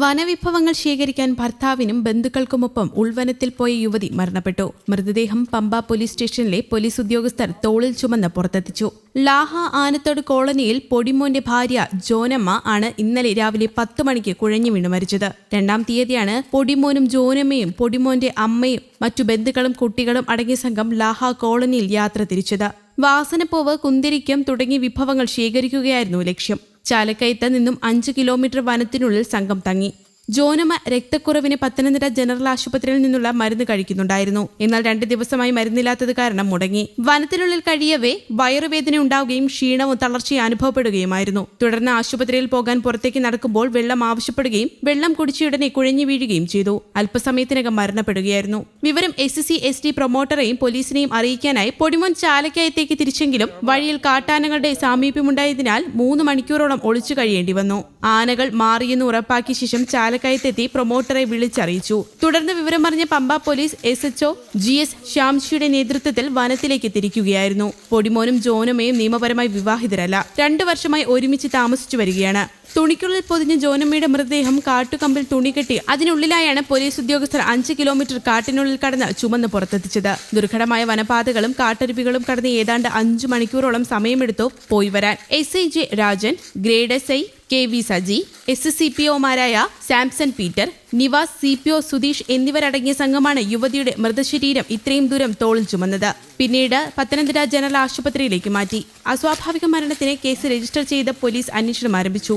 വനവിഭവങ്ങൾ ശേഖരിക്കാൻ ഭർത്താവിനും ബന്ധുക്കൾക്കുമൊപ്പം ഉൾവനത്തിൽ പോയ യുവതി മരണപ്പെട്ടു. മൃതദേഹം പമ്പ പോലീസ് സ്റ്റേഷനിലെ പോലീസ് ഉദ്യോഗസ്ഥർ തോളിൽ ചുമന്ന് പുറത്തെത്തിച്ചു. ലാഹ ആനത്തോട് കോളനിയിൽ പൊടിമോന്റെ ഭാര്യ ജോനമ്മ ആണ് ഇന്നലെ രാവിലെ പത്ത് മണിക്ക് കുഴഞ്ഞു വീണ് മരിച്ചത്. രണ്ടാം തീയതിയാണ് പൊടിമോനും ജോനമ്മയും പൊടിമോന്റെ അമ്മയും മറ്റു ബന്ധുക്കളും കുട്ടികളും അടങ്ങിയ സംഘം ലാഹ കോളനിയിൽ യാത്ര തിരിച്ചത്. വാസനപ്പൂവ് കുന്തിരിക്കം തുടങ്ങിയ വിഭവങ്ങൾ ശേഖരിക്കുകയായിരുന്നു ലക്ഷ്യം. ചാലക്കയത്ത് നിന്നും അഞ്ച് കിലോമീറ്റർ വനത്തിനുള്ളിൽ സംഘം തങ്ങി. ജോനമ രക്തക്കുറവിന് പത്തനംതിട്ട ജനറൽ ആശുപത്രിയിൽ നിന്നുള്ള മരുന്ന് കഴിക്കുന്നുണ്ടായിരുന്നു. എന്നാൽ രണ്ട് ദിവസമായി മരുന്നില്ലാത്തത് കാരണം മുടങ്ങി. വനത്തിനുള്ളിൽ കഴിയവേ വയറുവേദന ഉണ്ടാവുകയും ക്ഷീണവും തളർച്ചയും അനുഭവപ്പെടുകയുമായിരുന്നു. തുടർന്ന് ആശുപത്രിയിൽ പോകാൻ പുറത്തേക്ക് നടക്കുമ്പോൾ വെള്ളം ആവശ്യപ്പെടുകയും വെള്ളം കുടിച്ചയുടനെ കുഴഞ്ഞു വീഴുകയും ചെയ്തു. അല്പസമയത്തിനകം മരണപ്പെടുകയായിരുന്നു. വിവരം എസ് സി എസ് ടി പ്രൊമോട്ടറെയും പോലീസിനെയും അറിയിക്കാനായി പൊടിമോൻ ചാലക്കയത്തേക്ക് തിരിച്ചെങ്കിലും വഴിയിൽ കാട്ടാനകളുടെ സാമീപ്യമുണ്ടായതിനാൽ മൂന്ന് മണിക്കൂറോളം ഒളിച്ചു കഴിയേണ്ടി വന്നു. ആനകൾ മാറിയെന്ന് ഉറപ്പാക്കിയ ശേഷം ചാലക്കയത്തെത്തി പ്രൊമോട്ടറെ വിളിച്ചറിയിച്ചു. തുടർന്ന് വിവരമറിഞ്ഞ Pampa police S HO G S ശ്യാംശിയുടെ നേതൃത്വത്തിൽ വനത്തിലേക്ക് തിരിക്കുകയായിരുന്നു. പൊടിമോനും ജോനുമേയും നിയമപരമായി വിവാഹിതരല്ല. രണ്ടു വർഷമായി ഒരുമിച്ച് താമസിച്ചു വരികയാണ്. തുണിക്കുള്ളിൽ പൊതിഞ്ഞ ജോനമ്മയുടെ മൃതദേഹം കാട്ടുകമ്പിൽ തുണി കെട്ടി അതിനുള്ളിലായാണ് പോലീസ് ഉദ്യോഗസ്ഥർ അഞ്ച് കിലോമീറ്റർ കാട്ടിനുള്ളിൽ കടന്ന് ചുമന്ന് പുറത്തെത്തിച്ചത്. ദുർഘടമായ വനപാതകളും കാട്ടരുവികളും കടന്ന് ഏതാണ്ട് അഞ്ചു മണിക്കൂറോളം സമയമെടുത്തു പോയി വരാൻ. S I J Rajan grade S I K V Saji S C P ഒമാരായ Samson Peter Nivas C P O Sudheesh എന്നിവരടങ്ങിയ സംഘമാണ് യുവതിയുടെ മൃതശരീരം ഇത്രയും ദൂരം തോളിൽ ചുമന്നത്. പിന്നീട് പത്തനംതിട്ട ജനറൽ ആശുപത്രിയിലേക്ക് മാറ്റി. അസ്വാഭാവിക മരണത്തിന് കേസ് രജിസ്റ്റർ ചെയ്ത് പോലീസ് അന്വേഷണം ആരംഭിച്ചു.